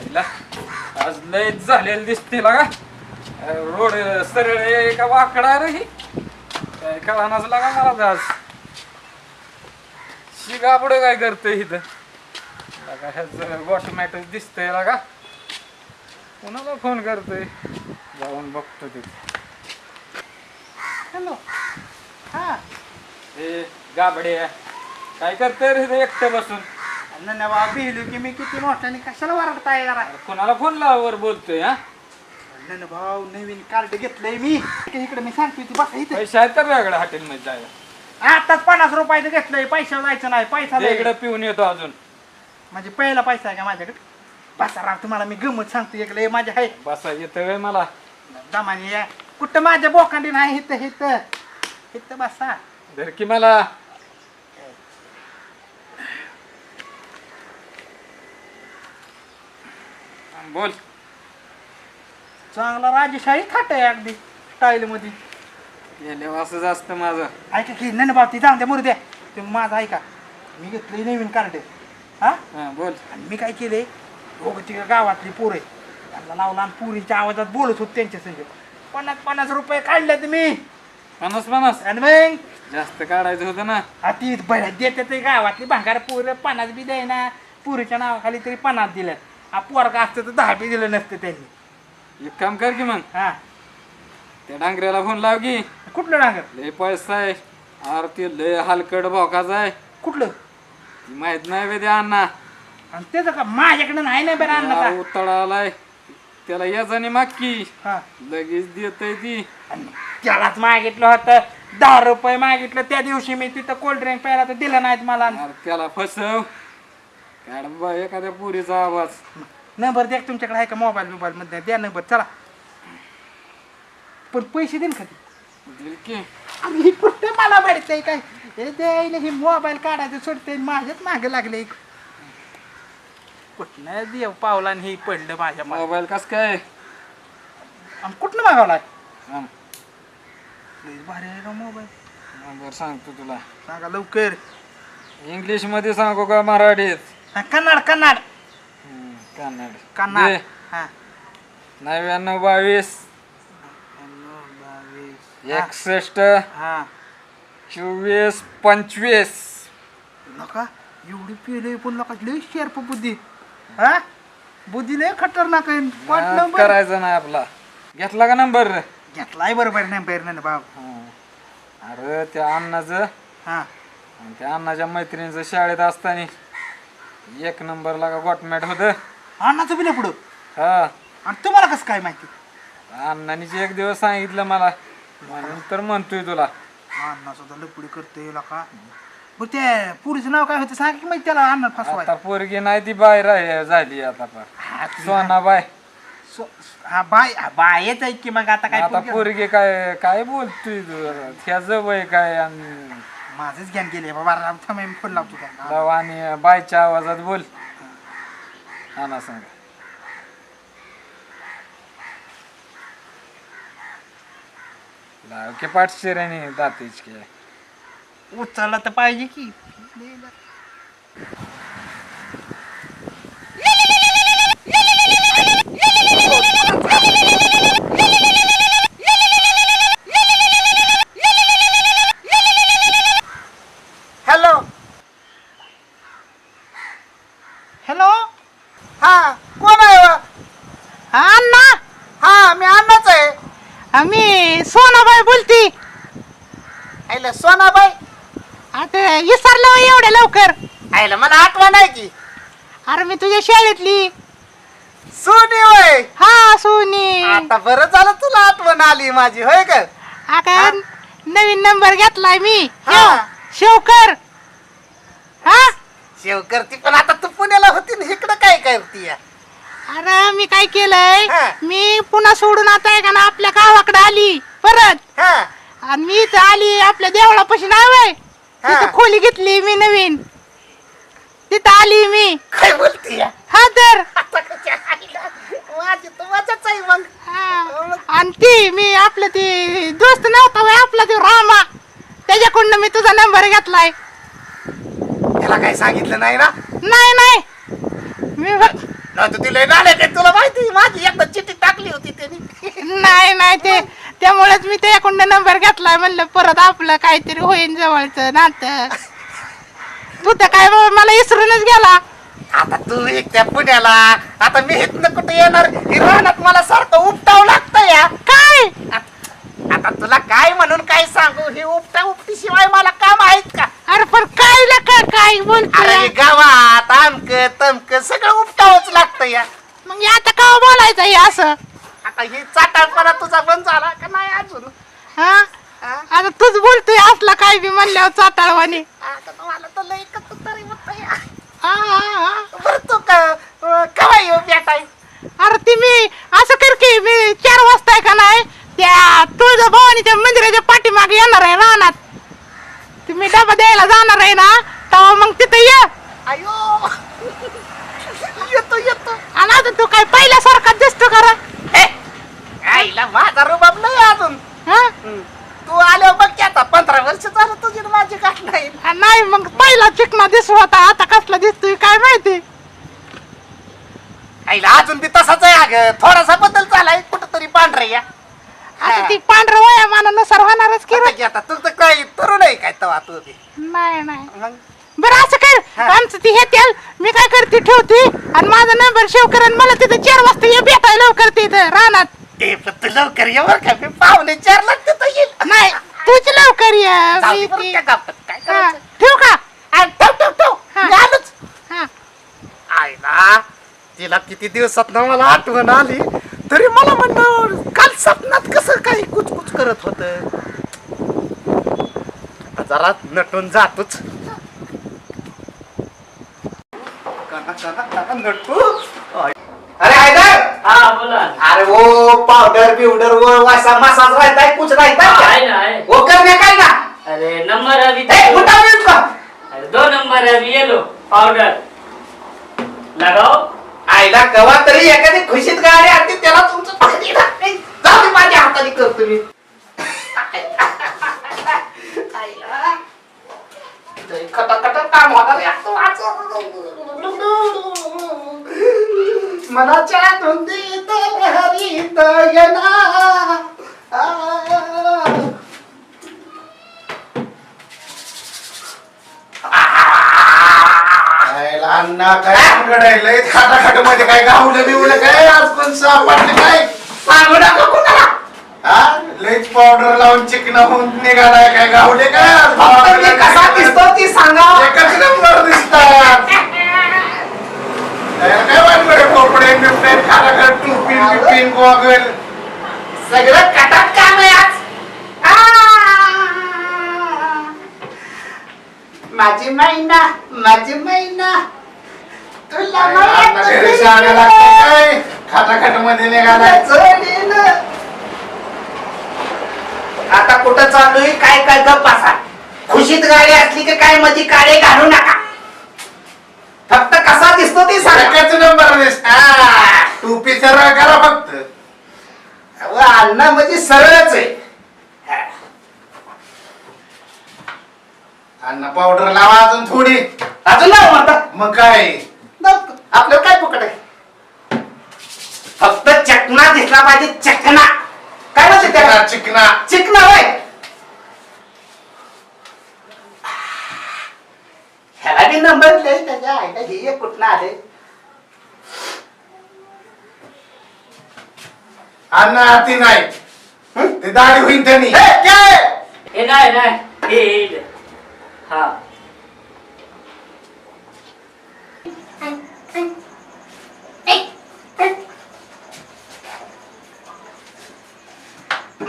आईला आज लय झालेलं दिसते लागा रोड सरळ आहे का वाकडा रे ही? काय कळानाच लागा मला आज. शिगा पुढे काय करतोय इथं? लागा ह्याच ऑटोमॅटिक दिसतंय लागा कोणाला फोन करतोय? जाऊन बघतो तिथे हॅलो हा. ए गाबडे काय करतोय रे इथं एकटं बसून? नाही बाबा बिहली की मी किती मोठ्याने कशाला वरडताय जरा? कोणाला फोन लावर बोलतोय हा? नाही भाऊ नवीन कार्ड घेतलंय मी. इकडे मी सांगतोय ती बसा इथे. पैसे आहेत तर वेगळ्या हॉटेलमध्ये जायला. आताच पन्नास रुपयाचं घेतलंय पैसा जायचं नाही पैसा दे. इकडे पिऊन येतो अजून. म्हणजे पहिला पैसा आहे का माझ्याकडे? बसा राव तुम्हाला मी गमत सांगतो इकडे माझ्या आहे बसा येतं व्हय मला. दमाने या. कुठं माझ्या बोकांडी नाही हित हित हित बसा. धर की मला. बोल. चांगला राजेशाही थाट आहे अगदी स्टाईल मध्ये. गेले असंच असतं माझं. ऐका की नाही बाबती जाऊन द्या मरू द्या. तुम्ही माझं ऐका मी घेतलंय नवीन कार्ड हा? हा बोल. आणि मी काय केले दोघं तिघं गावातली पोरं आहे. त्यांना लावला आणि पुरीच्या आवाजात बोलत होत त्यांच्या संग. पन्नास पन्नास रुपये काढले तुम्ही पन्नास पन्नास? आणि मग? जास्त काढायचं होतं ना. अति बऱ्याच देते ते गावातली भांगार पोरं पन्नास बी द्याय ना पुरीच्या नावाखाली तरी पन्नास दिलं हा पोरगा असतं तर दहा बी दिलं नसतं त्यांनी. एक काम कर की मग. हा. त्या डांगऱ्याला फोन लाव की. कुठलं डांगर? लय पैसा आहे. अरे ते लय हलकट भोकाचा आहे. कुठलं? ती माहीत नाही बे अण्णा. आणि त्याचं का माझ्याकडे नाही ना बरं अण्णा उतळा आलाय त्याला याचाने मागकी हा. लगेच देतय ती. आणि त्यालाच मागितलं होतं. दहा रुपये मागितलं. त्या दिवशी मी तिथं कोल्ड ड्रिंक प्यायला तर दिलं नाहीत मला. अरे त्याला फसव. काढ बा एखाद्या पुरीचा आवाज. नंबर द्या तुमच्याकडे आहे का मोबाईल बिबाईल मध्ये? द्या नंबर चला. पण पैसे देईन का ते? दिल की. अरे ही कुठं मला भेटतंय काय? हे द्यायला हे मोबाईल काढायचं सोडते माझ्याच मागे लागले. कुठनं देव पावला हे पडलं माझ्या मागे. मोबाईल कस काय? आणि कुठनं मागवलाय हा, लय भारी आहे का मोबाईल? नंबर सांगतो तुला. सांगा लवकर. इंग्लिशमध्ये सांगू का मराठीत? हा, कन्नड कन्नड. हम्म, कन्नड. कन्नड दे. हा. नव्याण्णव बावीस. बावीस. एकसष्ट. हा. चोवीस पंचवीस. नका एवढी पिले पण नका लय शेर्प बुद्धी. हा? बुद्धी लय खतरनाक आहे. पाच नाद नंबर. करायचा नाही आपला. घेतला का नंबर? घेतलाय बरोबर नाही बाहेर नाही बाब अरे त्या अण्णाचं. हा. आणि त्या अण्णाच्या मैत्रिणीचं शाळेत असताना एक नंबरला का गोटमॅट होतं. अण्णाचं बिल पुढं. हा. आणि तुम्हाला कसं काय माहिती? अण्णानीच एक दिवस सांगितलं मला. म्हणून तर म्हणतोय तुला. अण्णा सुद्धा लपडी करते का बरं त्या पुरीचं नाव काय होतं सांग की माहिती त्याला अण्णा फसवाय. आता पोरगी नाही ती बाहेर आहे- झाली आता पण. हा, ती- सोनाबाई सो- हा बाय हा, बायच आहे की मग आता काय आता पोरगी- पोरगी काय काय बोलतोय तू? वय काय आणि माझंच ज्ञान गेले बाबा राम थांब मी फोन लावतो त्यांना लाव आणि बायच्या आवाजात बोल हा ना सांग लाव के पाठशिराने दातेच के उचलला तर पाहिजे की हॅलो हॅलो हा कोण आहे वा? हा अण्णा हा मी अण्णाच आहे आम्ही सोनाबाई बोलती आईला सोनाबाई आता विसरलं होय एवढ्या लवकर आईला मला आठवण आहे की शाळेतली? सोनी होय. हा सोनी. आता बरं झालं तुला आठवण आली माझी होय का? आता नवीन नंबर घेतलाय मी. हा. शेव- शेवकर हा? शेव करती पण आता तू पुण्याला होती ना इकडं काय करती अरे मी काय केलंय? हा. मी पुन्हा सोडून आता आहे का ना आपल्या गावाकडे आली. परत. हा. आणि मी इथं आली आपल्या देवळापाशी नाव आहे. हा. तिथं खोली घेतली मी नवीन. तिथं आली मी. काय बोलती हा तर. आता कशा आईला? माझी तर मजाच आहे मग. हा. आणि ती मी आपलं ती दोस्त नव्हता व्हय आपला तो रामा. त्याच्याकडून मी तुझा नंबर घेतलाय. त्याला काय सांगितलं नाही ना? नाही नाही. मी ब- नाही तू ते दिलंय नाल्या काय तुला माहिती माझी एकदा चिठ्ठी टाकली होती त्यांनी. नाही नाही ते त्यामुळेच मी त्याकडनं नंबर घेतलाय म्हणलं परत आपलं काहीतरी होईन जवळचं नातं. तू तर काय बाबा मला इसरूनच गेला. आता तू एक त्या पुण्याला आता मी इथनं कुठे येणार? ही रानात मला सारखं उपटावं लागतं या. काय? आता तुला काय म्हणून काय सांगू? ही उपटा उपटी शिवाय मला काम आहेत का? अरे पण काय लका काय अरे बोलतोय गावात आमक तमक सगळं उपटावंच लागतं या. मग आता का बोलायचं हे असं? आता ही चाटाळपणा तुझा बंद झाला का नाही अजून? हा? आता तूच बोलतोय असला काय बी म्हणल्यावर तर लय तरी हा, हा, हा. बरं तू येऊ भेटाय अरे ती मी असं कर की मी चार वाजता आहे का नाही त्या तुळजाभवानीच्या मंदिराच्या पाठीमागे येणार आहे रानात. तुम्ही डबा द्यायला जाणार आहे ना तेव्हा मग तिथं ये. अयो! येतो येतो. आणि आता तू काय पहिल्यासारखा दिसतो आईला माझा रुबाब नाही अजून. हा? आल्यावर बघ की आता पंधरा वर्ष झालं तुझी आणि माझी गाठ नाही नाही मग पहिला चिकना दिसू होता आता कसला दिसतोय काय माहिती? आईला अजून बी तसाच आहे अगं थोडासा बदल झालाय कुठं तरी पांढरे या. आता ती पांढरं वयामानानुसार होणारच की की आता तू तर काय तरुण आहे काय तवा तू बी. नाही नाही. मग? बरं असं कर. हा. आमचं ती हे तेल मी काय करते ठेवते आणि माझा नंबर सेव कर आणि मला तिथं चार वाजता ये भेटायला लवकर तिथं रानात. ते पण तू लवकर ये बरं का मी पाहुणे चार लागते तर येईल. नाही तूच लवकर ये जाऊ मी दे बरं ती- त्या गावात. काय हा, करायचं? ठेवू का? आ, ठेव ठेव ठेव हा. मी आलोच. हा. आईला तिला किती दिवसात ना मला आठवण आली तरी मला म्हणलं काल स्वप्नात कसं काही कुचकुच करत होत? जरा नटून जातोच. अरे हैदर हाँ बोला अरे वो पावडर बिवडर वो वैसा मसाज रहता है कुछ रहता है हाँ, क्या है ना है वो करने का ही ना? अरे नंबर अभी ए, उठा भी उसको अरे दो नंबर अभी ये लो पाउडर लगाओ. आईला कवा तरी एखादी खुशीत गाडी आणते त्याला तुमचं पाणी लागते जाऊ दे माझ्या हाताने करतो मी. आईला. लय खटाखटा काम होणार आहे मनाच्या धुंदीत हरित येना अण्णा काय घडायलंय खाटाखाटमध्ये काय गावलं बिवलं काय? आज पण सापडले काय? सांगू नका कुणाला? हा लईच पावडर लावून चिकन होऊन निघालाय. काय गावले काय आज मी कसा दिसतो ती सांगा. एकच नंबर दिसतात काय वाटलं कोपडे बिपडे खाटाखाट टुपी बिपीन गोगल सगळं कटात काम आहे आज आ! माझी मैना माझी मैना. तुला अण्णा घरी सांगायला लागतं काय? खाटाखाटमध्ये निघालाय. आता कुठं चाललोय काय काय? गप बसा. खुशीत गाडी असली की काय मध्ये काळे घालू नका. कसा दिसतो ते सांगा. एकच नंबर टुपी सरळ करा फक्त. अहो, अण्णा म्हणजे सरळच आहे. अण्णा पावडर लावा अजून थोडी. अजून नाही म्हणता मग काय? आपलं काय पकड आहे? फक्त चकना दिसला पाहिजे चकना. काय म्हणते त्याला? चिकना. चिकना होय ह्याला बी नंबर आईला हे एक कुठनं आले अण्णा हाती नाही हं? ते दाढी होईन त्यांनी हे, काय? है हाँ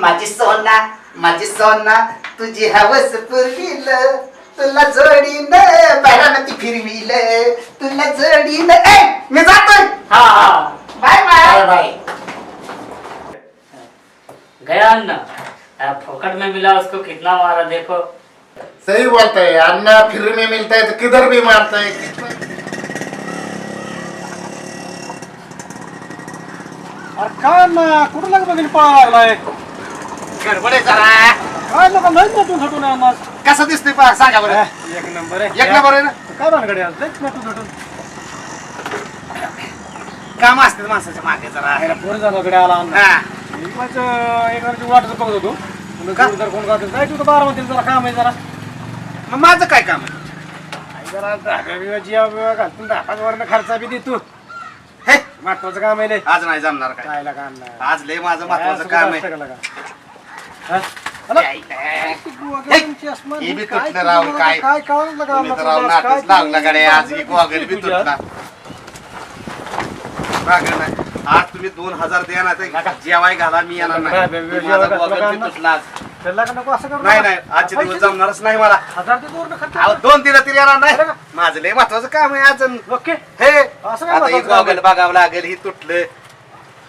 माझी सोना माझी सोना तुझी हवस पुरविल तुला जोडीन बारामती फिरविल तुला जोडीन ए मी जातोय. हाँ. हाँ बाय. Bye bye. गया ना अब फोकट में मिला उसको कितना मारा देखो. सही बोलता है अन्ना फिर में मिलता है तो किधर भी मारता है? अरे काय ना कुठं लागला तरी पळालाय गडबडे जरा. काय लोक लयच नटून थटून आहे मग कसं दिसतोय पहा सांगा बरं. एक नंबर आहे. एक नंबर आहे ना? काय भानगडे आज? लयच नटून थटून काम असते माणसाच्या मागे जरा. ह्याला फोन झाला कडे आला हा. माझं एक वाटत बघत होतो. म्हणलं का? जोडीदार कोण गावतो काय तुझं बारामतीला जरा काम आहे जरा. मग माझं काय काम आहे? आई जरा जिया बिया घालतून दहा पाच वरनं खर्चा बी देतो. हे? महत्वाचं काम आहे लय. आज नाही जमणार काय? लागा अण्णा आज लय माझं महत्वाचं काम आहे. हा? बी तुटलं राव, काय? काय कळलं तुम्ही अण्णा तर राव तुझं? काय नाटच लावला तुम्ही- गडे आज गोगल बी तुझ्या? तुटला मागं नाही. आज तुम्ही दोन हजार द्या ना ते जेवाय घाला मी येणार नाही बे- बे- माझा जेवाय गोगल घातला बी का? तुटला आज. त्याला का नको असं करू नाही आजचे दिवस जमणारच नाही मला हजार ते दोन खर्च अहो, दोन दिलं तरी येणार नाही. माझं लय महत्वाचं काम आहे आज ओके हे असं काय आता काम बघावं लागेल ही तुटलं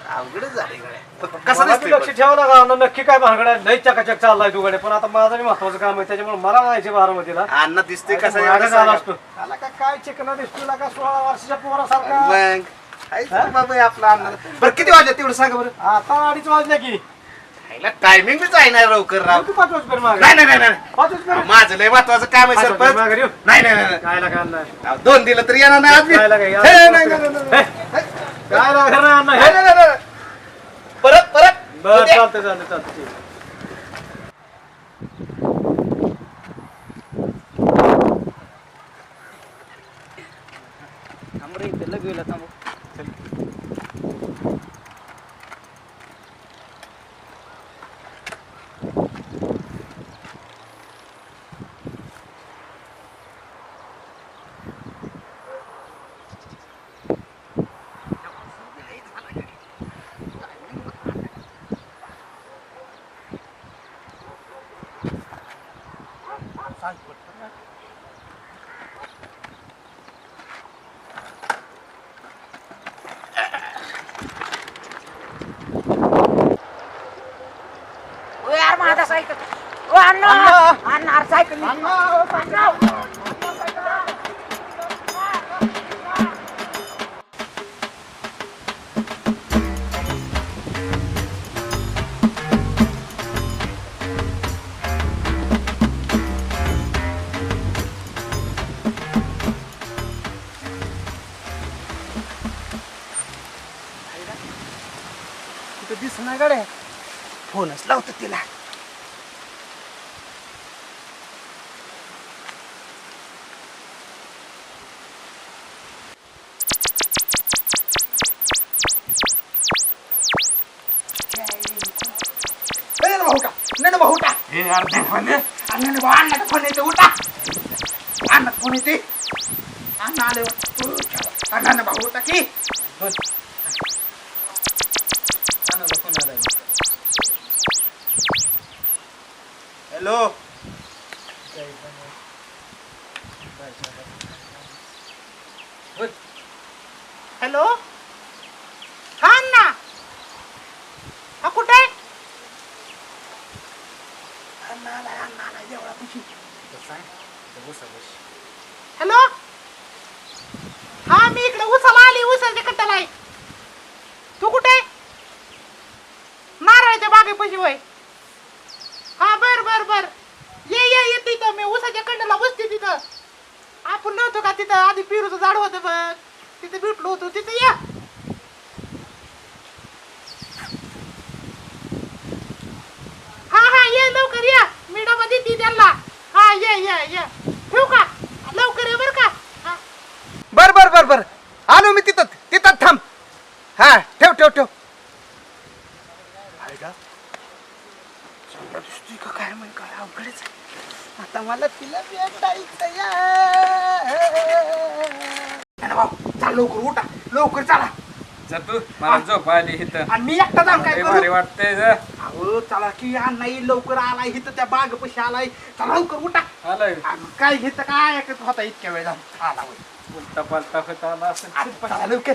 अवघडच झाले गड्या कसं मला बी दिसतंय लक्ष पण? लागा अण्णा नक्की काय भानगड आहे लई चकाचक चाललाय तू गडे पण आता माझं बी महत्वाचं काम आहे त्याच्यामुळे मला जायचे बारामतीला. अन्न दिसते कसं मागं झाला. असतो. आला का काय चिकन दिसतो का सोळा वर्षाच्या पोरासारखा. मग. बाबा हे आपलं अन्न बरं किती वाजले तेवढं सांगा बरं? आता अडीच वाजले की. टायमिंग बीच आहे ना लवकर राव. तू पाच मागे? नाही नाही नाही नाही. पाच माझं लय महत्वाचं काम आहे पाच सरपंच. वाजपर्यंत मागे येऊ. नाही नाही नाही काय लागा अण्णा? अहो, दोन दिलं तरी येणार नाही आज मी. काय लागा? या- हे, नाही, नाही, नाही, नाही. काय लागा? ना अण्णा हे, नाही, नाही, नाही. परत परत बरं उद्या. चालतंय चालतंय चालतंय ठीक आहे. ओ यार माझा अण्णा सायकल कुठं दिस नाही गाड्या. फोनच लावतो तिला ए, भाऊटा नाही भाऊटा हे अर्धे फोन अण्णाने भाऊ अण्णाचा फोन येते उठा अण्णा फोन येते अण्णा आले अण्णाने भाऊ उठा की बोल. अण्णाचा फोन आलाय. हॅलो हॅलो हा अण्णा हा कुठे आहे हॅलो हा मी इकडे उसाला आली उसाच्या कट्ट्याला आहे तू कुठे आहे? नारळाच्या बागेपाशी वय हा बर बर बर ये ये ये तिथं मी उसाच्या कंडाला बसते तिथं आपण नव्हतो का तिथं आधी पिरूचं झाड होतं बघ तिथे भेटलो होतो तिथं या हा हा ये लवकर या मी डबा देते त्यांना हा ये ये ये ठेवू का लवकर ये बर का हा बर बर बर बर आलो मी तिथं तिथं थांब हा ठेव ठेव ठेव दिसतोय का काय म्हण काय अवघडच आहे. आता मला तिला भेटायचं या. नाही ना भाऊ चाल लवकर उठा लवकर चला जा तू. मला झोप आली इथं. आणि मी एकटा जाऊन काय लय करू? भारी वाटतंय जा अहो चला की अण्णा येईल लवकर आलाय इथं त्या बाग पशी आलाय चला लवकर उठा. आलाय. काय घेतं काय ऐकत होता इतक्या वेळ जाऊन आला होय. उलटा पालटा होत आला असं आता चला लवकर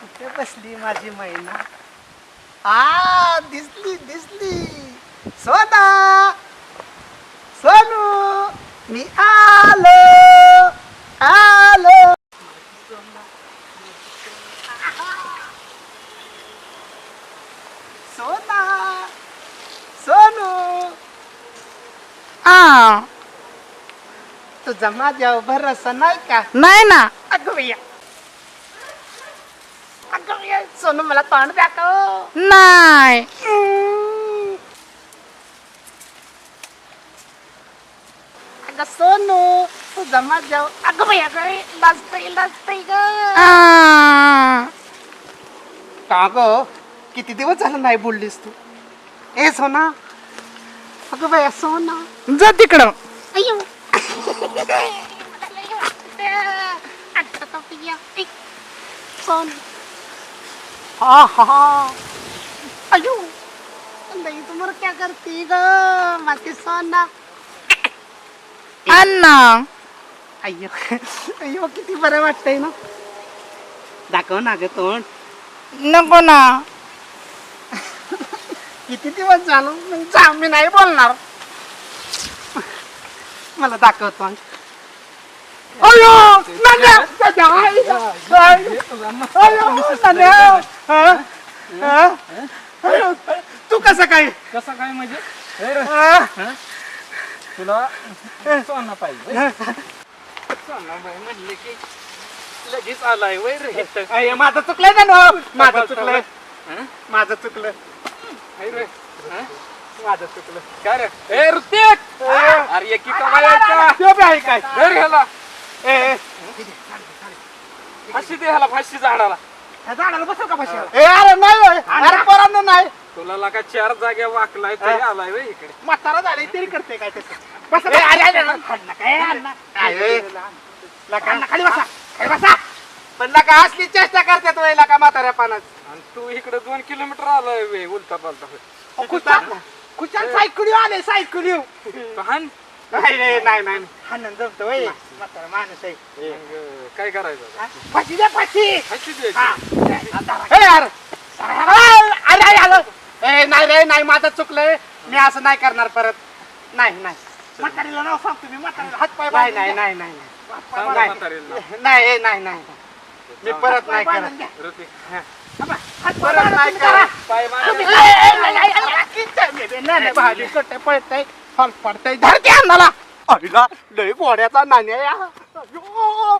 कुठे बसली माझी मैना आ दिसली दिसली सोना सोनू मी आलो आलो तुझा माझ्यावर भरोसा नाही का? नाही ना. अगं भैया अगं भैया सोनू मला तोंड दाखव. नाही. अगं सोनू तुझा माझ्यावर अगं भैया ग लाजतय लाजतय ग. आ. का ग? किती दिवस झालं नाही बोललीस तू? ए सोना. अगं भैया सोना. जा तिकडं. अयो सोन हा हा अयो नहीं तुम क्या करती ग माझी सोना अण्णा. अय्यो अय्यो किती बरं वाटतंय ना. दाखव ना ग तोंड. नको ना. किती दिवस झालं? जा मी नाही बोलणार. मला दाखव तोंड अयो नान्या, त्याच्या आईला. अयो, नान्या. हा? हा? अयो, तू कसं काय? कसं काय म्हणजे? हे रे, हा? तुला सोना पाहिजे. सोनाबाई म्हणले की लगेच आलाय वय रे अय, माझं चुकलंय ना? नो माझं चुकलंय. माझं चुकलं हे रे, माझं चुकलं. काय रे? ए ऋतिक! अरे एकी कमायचा तो बी आहे काय? धर ह्याला. ए, ए, फाशी दे ह्याला फाशी झाडाला. ह्या झाडाला बसेल का पाशी ए अरे नाही होय. अरे पोरांनो नाही. तुला लागा चार जाग्या वाकलाय तरी आलाय वे इकडे. म्हातारा झाले तरी करते काय तसं. बस अरे अरे अरे, अण्णा, काय अण्णा? काय, लका, अण्णा, खाली बसा खाली बसा. पण लका असली चेष्टा करतात वय लका म्हाताऱ्या पानात? आणि तू इकडे दोन किलोमीटर आलाय वे उलटा पालटा खुशाल खुशाल सायकली आले सायकली. हान. नाही रे नाही नाही. आनंद जमतो वय म्हातारा माणूस आहे. मग काय करायचं आता? हा? फाशी द्या फाशी. फाशी हा. ए, यार. अरे अरे आलो ए नाही रे नाही माझं चुकलंय. मी असं नाही करणार परत. नाही नाही. म्हातारीला नाव सांगतो मी. म्हातारीला हात पाय नाही नाही नाही नाही. सांग नाही. म्हातारीला. नाही नाही नाही मी परत नाही करत. परत नाही करत पाय. भाजी कट्टे पळतय फल पडतय धरते अन्नाला अहिला लय गोड्याचा नाण्या या अयो.